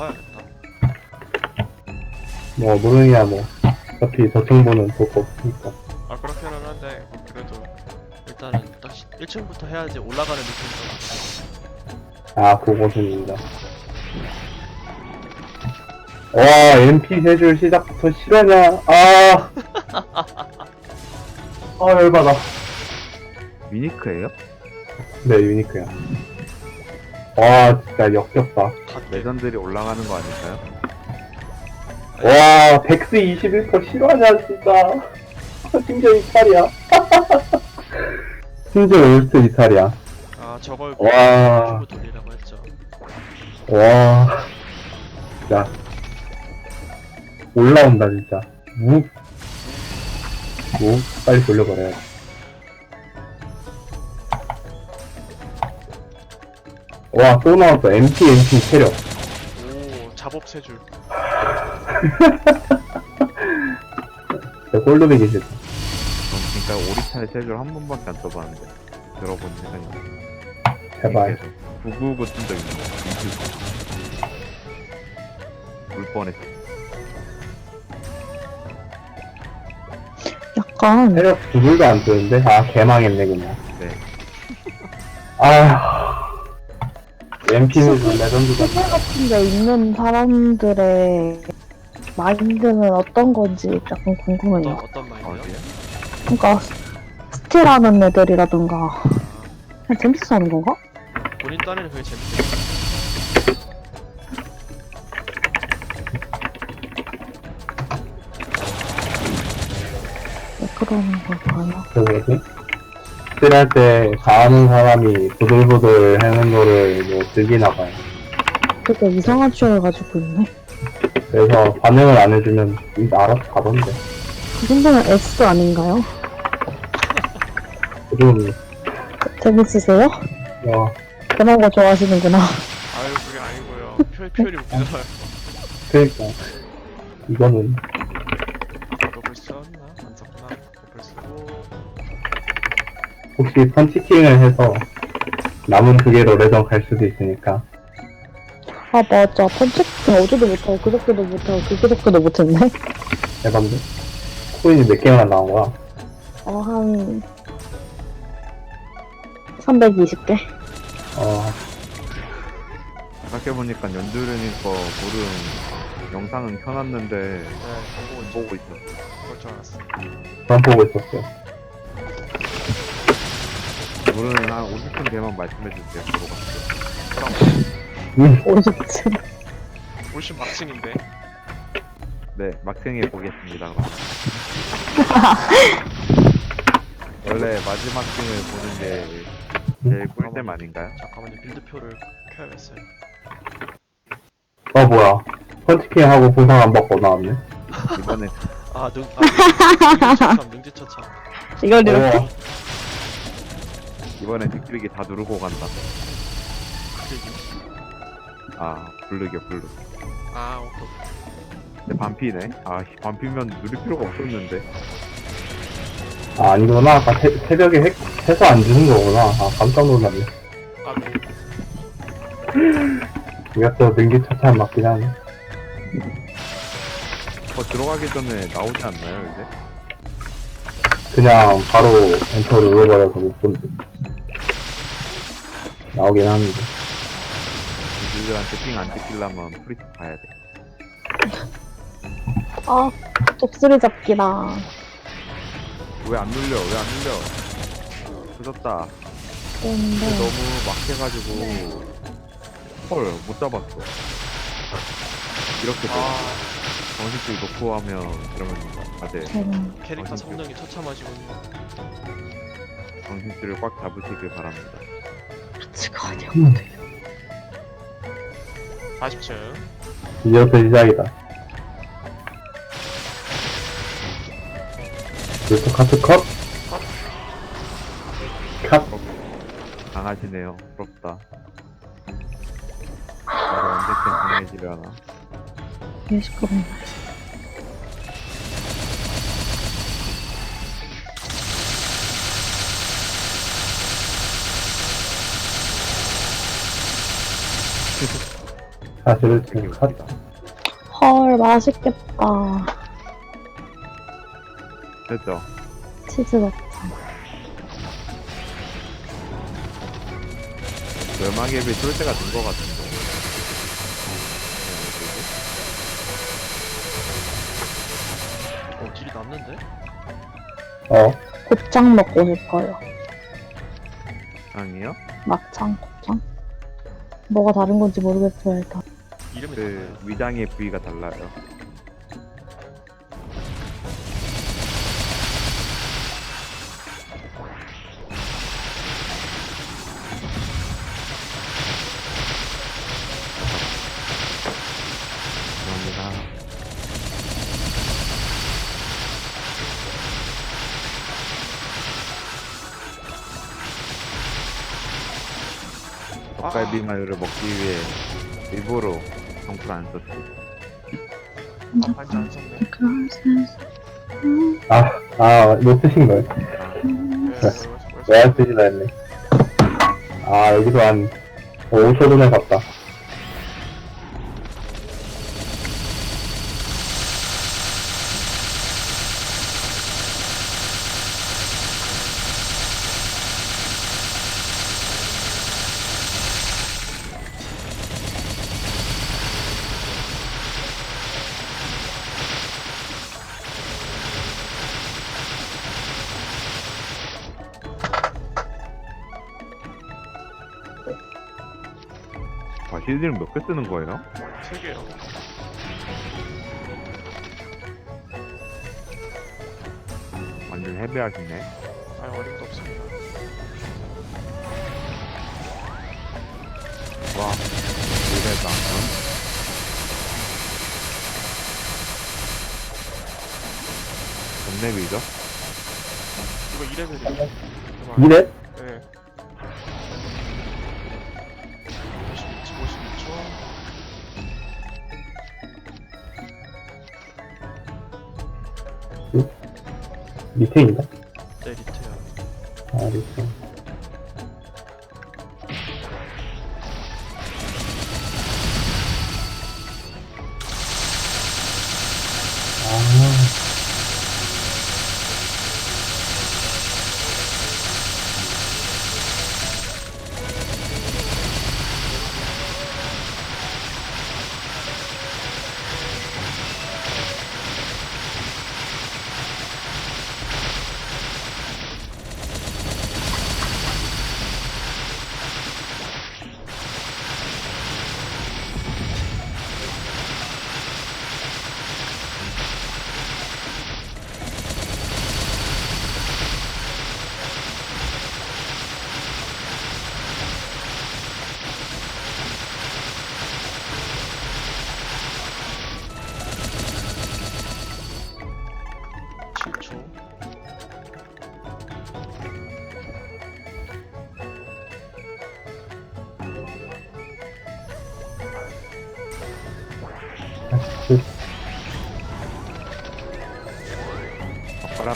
봐야겠다. 뭐 모르냐 뭐 어차피 저 정보는 볼거 없으니까 아 그렇게는 한데 그래도 일단은 딱 1층부터 해야지 올라가는 느낌이 아 그곳은입니다 와 MP 세줄 시작부터 실화냐 아 아, 열받아. 미니크예요? 네, 유니크야. 와, 진짜 역겹다. 다 레전들이 올라가는 거 아닐까요? 와, 덱스 21% 실화냐, 진짜. 심지어 이탈이야. 심지어 올스트 이탈이야. 아 저걸 와. 큐브 돌리라고 했죠. 와. 진짜. 올라온다, 진짜. 무. 무, 빨리 돌려버려야 돼. 와, 또 나왔어. MP, MP 체력. 오 잡업 세 줄. 진짜 꼴도배기 싫다. 전 진짜 오리차의 세줄 한 번밖에 안 써봤는데 들어본 생각이 나요. 제발. 999 쓴적 있는 거 인큐 울 뻔했어 약간 체력 두 줄도 안 뜨는데? 아, 개망했네, 그냥. 네 아. MP는 레전드다. 세계 같은 데 있는 사람들의 마인드는 어떤 건지 약간 어떤 궁금해요. 어떤 마인드요? 어디에? 그러니까 스틸하는 애들이라든가 그냥 재밌어 하는 건가? 본인 딴에는 그게 재밌어. 왜 그러는 걸까요? 그 뭐지? 스틸할 때 가하는 사람이 보들보들 하는 거를 뭐 즐기나 봐요. 되게 이상한 취향을 가지고 있네. 그래서 반응을 안 해주면 이제 알아서 가던데. 그 정도면 S 아닌가요? 좀, 재밌으세요? 어, 그런 거 좋아하시는구나. 아유 그게 아니고요. 표, 표현이 웃기더라고요. 그니까. 이거는, 혹시 펀치킹을 해서 남은 두 개로 레전 갈 수도 있으니까. 아 맞아. 펀치킹 어제도 못하고 그저께도 못하고 그저께도 못했네. 해봤는데? 코인이 몇 개나 나온 거야? 어, 한 320개? 어, 생각해보니까 연두르님 거 물은 영상은 켜놨는데 네 보고 보고 있었어 그럴 줄 알았어. 그만 보고 있었어요. 물은 한 50분 뒤에만 말씀해주세요 보러 갈게요 음, 50층. 훨씬 막층인데. 네 막생에 보겠습니다 원래 마지막 층을 보는 게 제일 꿀잼 아닌가요? 잠깐만요 빌드표를 켜야겠어요. 어, 뭐야. 펀치킹 하고 보상 안 받고 나왔네. 이번에 아 능, 아, 능지처참 능지처참. 이걸 이렇게? 어, 이번에 빅트릭이 다 누르고 간다 아 블루기요 블루 아 오케이. 근데 반피네 아 씨, 반피면 누릴 필요가 없었는데 아, 아니구나. 아까 새, 새벽에 핵, 해서 안 주는 거구나. 아, 깜짝 놀랐네. 아 네. 이것도 능기차차 맞긴 하네. 어 들어가기 전에 나오지 않나요 이제? 그냥 바로 엔터를 눌러버려서 못 본데. 나오긴 하는데. 유저들한테 핑안 찍히려면 프리트 봐야 돼. 아, 독수리 잡기다. 왜 안 눌려? 왜 안 눌려? 늦었다. 근데 너무 막 해가지고 헐 못 잡았어. 이렇게 돼. 아. 정식줄 놓고 하면 그러면 다들 저는 캐릭터 어, 성능이 처참하시군요. 정신줄을 꽉 잡으시길 바랍니다 가치가 아니야. 40층. 이제부터 시작이다. 그래서 카트 컷? 컷? 강하시네요 부럽다 나도 언제쯤 강해지려나 왜 시끄럽네. 사실 되게 그 사- 웃기다. 헐, 맛있겠다. 됐죠? 치즈 먹. 멸망앱이 쏠 때가 된 것 같은데. 어 딜이 남는데? 어 곱창 먹고 싶어요. 아니요? 막창, 곱창. 뭐가 다른 건지 모르겠어요, 일단. 이름이 그 달라요 위장의 부위가 달라요. 닭갈비 마요를 먹기 위해 일부러 정풀 안 썼지. 아 반지 안 썼네 아 아 못 쓰신 거예요? 아, 네, 네. 벌써- 왜안 쓰시나 했네 아 여기도 한 5초 전에 봤다 아, 실드는 몇개 쓰는 거예요? 세 개요 완전 헤비하시네. 아니 어림도 없습니다 와, 이래다. 응? 전랩이죠? 이거 2레벨이요 이래? 네 밑에 있나?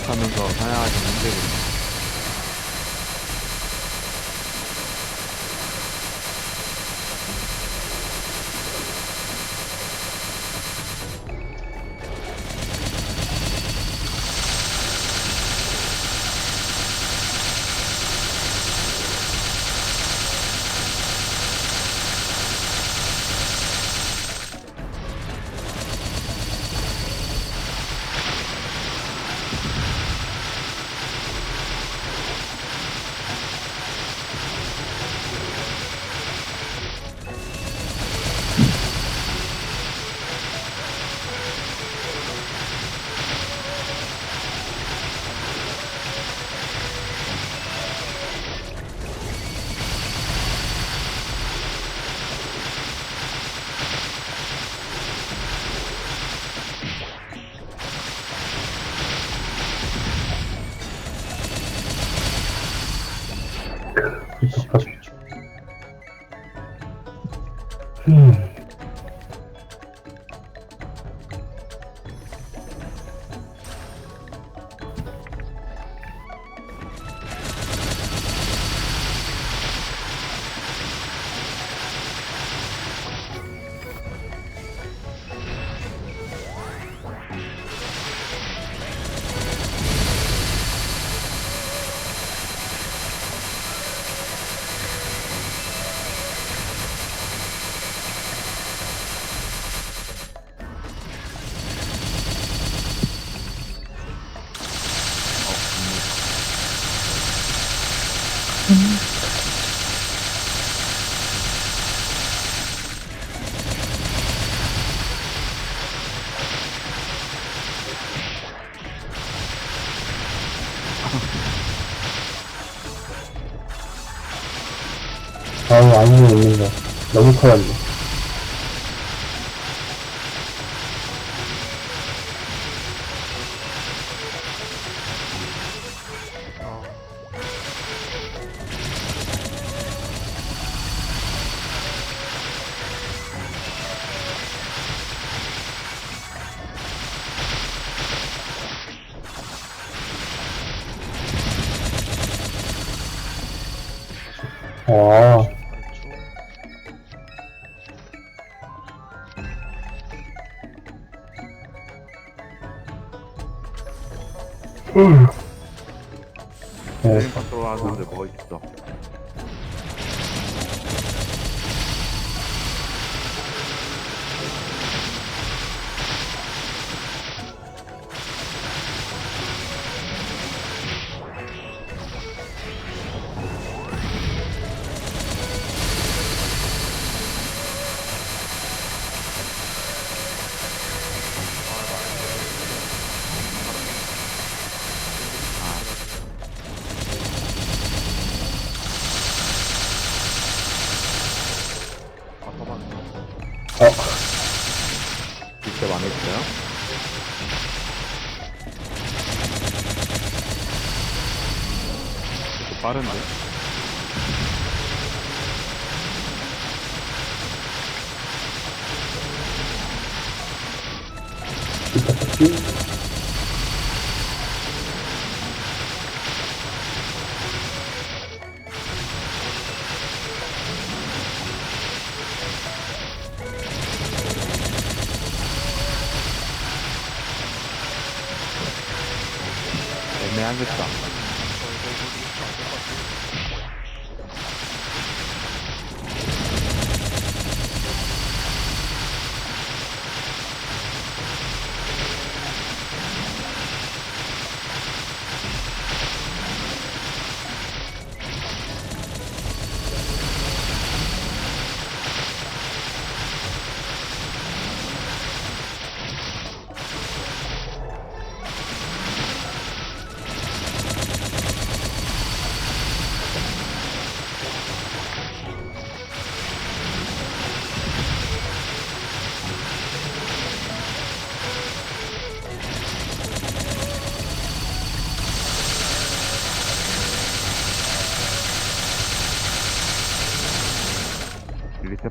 하면서 사냥하기. 부 음. 어. 와, 하는 어, 직접 안 했어요? 이거 빠른데? 애 매하겠다.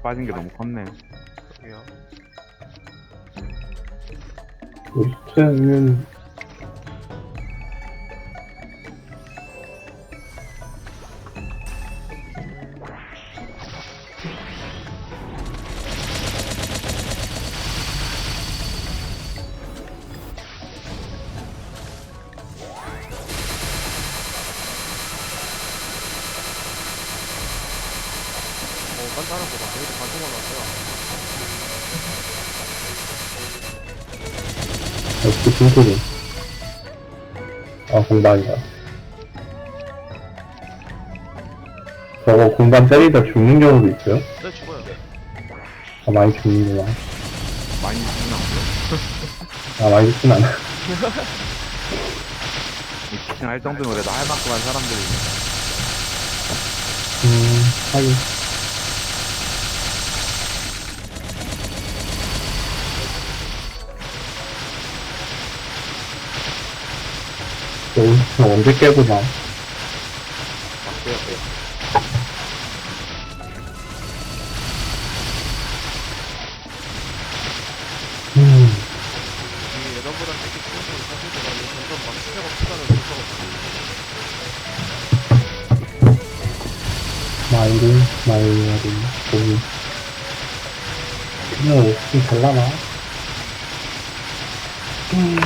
빠진 게 너무 컸네. 그러게요. 우리는 역시 핑크림. 아, 공단이다. 저거 공단 때리다 죽는 경우도 있어요? 네, 죽어요. 아, 많이 죽는구나. 많이 죽나? 아, 많이 죽진 않아. 미팅 할 정도면 그래도 할 만큼 한 사람들이 음, 하긴. 저, 언제 깨구나. 맞대요. 음, 이게 예전보다 되게 쉬워서 사실 제가 이거 점점 막 스펙업 시간을 못 써가지고. 마이린, 마이린, 고기. 그냥 옷이 잘나나? 음,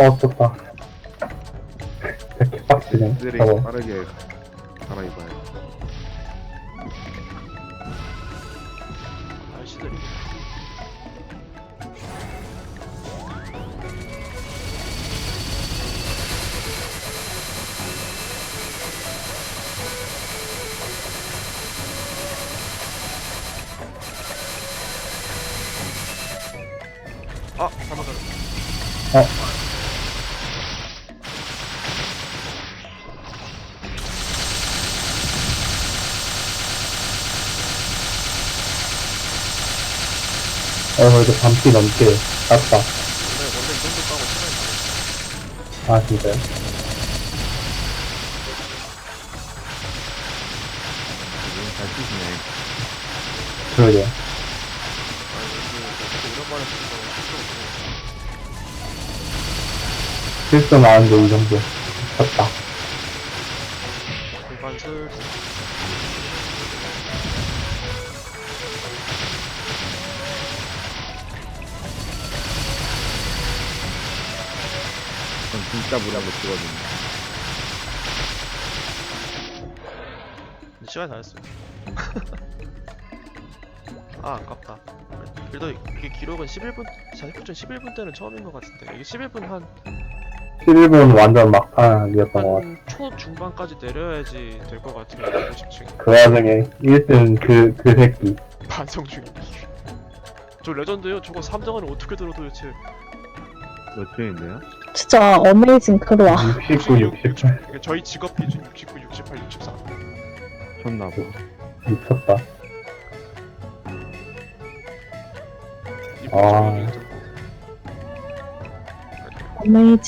어 좋다 이렇게 빡치네 어. 빠르게 갈아입어요. 아, 잠깐만. 어, 그래도 반피 넘게 땄다. 아, 진짜요? 거 실수 많은데 이 정도. 졌다. 골반 슬 거 치거든요. 근데 시간이 다 됐어요. 아 아깝다. 그래도 이게 기록은 11분 40분 전 11분 때는 처음인 것 같은데 이게 11분 한, 11분 완전 막판이었던 것 같아. 한 초중반까지 내려야지 될 것 같아요 50층 그 와중에 1등 그, 그 새끼. 반성 중이 저 레전드요 저거 3등은 어떻게 들어 도 대체 몇 주인데요? 진짜 어메이징 크루아. 69, 68. 이게 저희 직업 기준 69, 68, 64 미쳤나 봐. 미쳤다. 이번 아. 어메이징.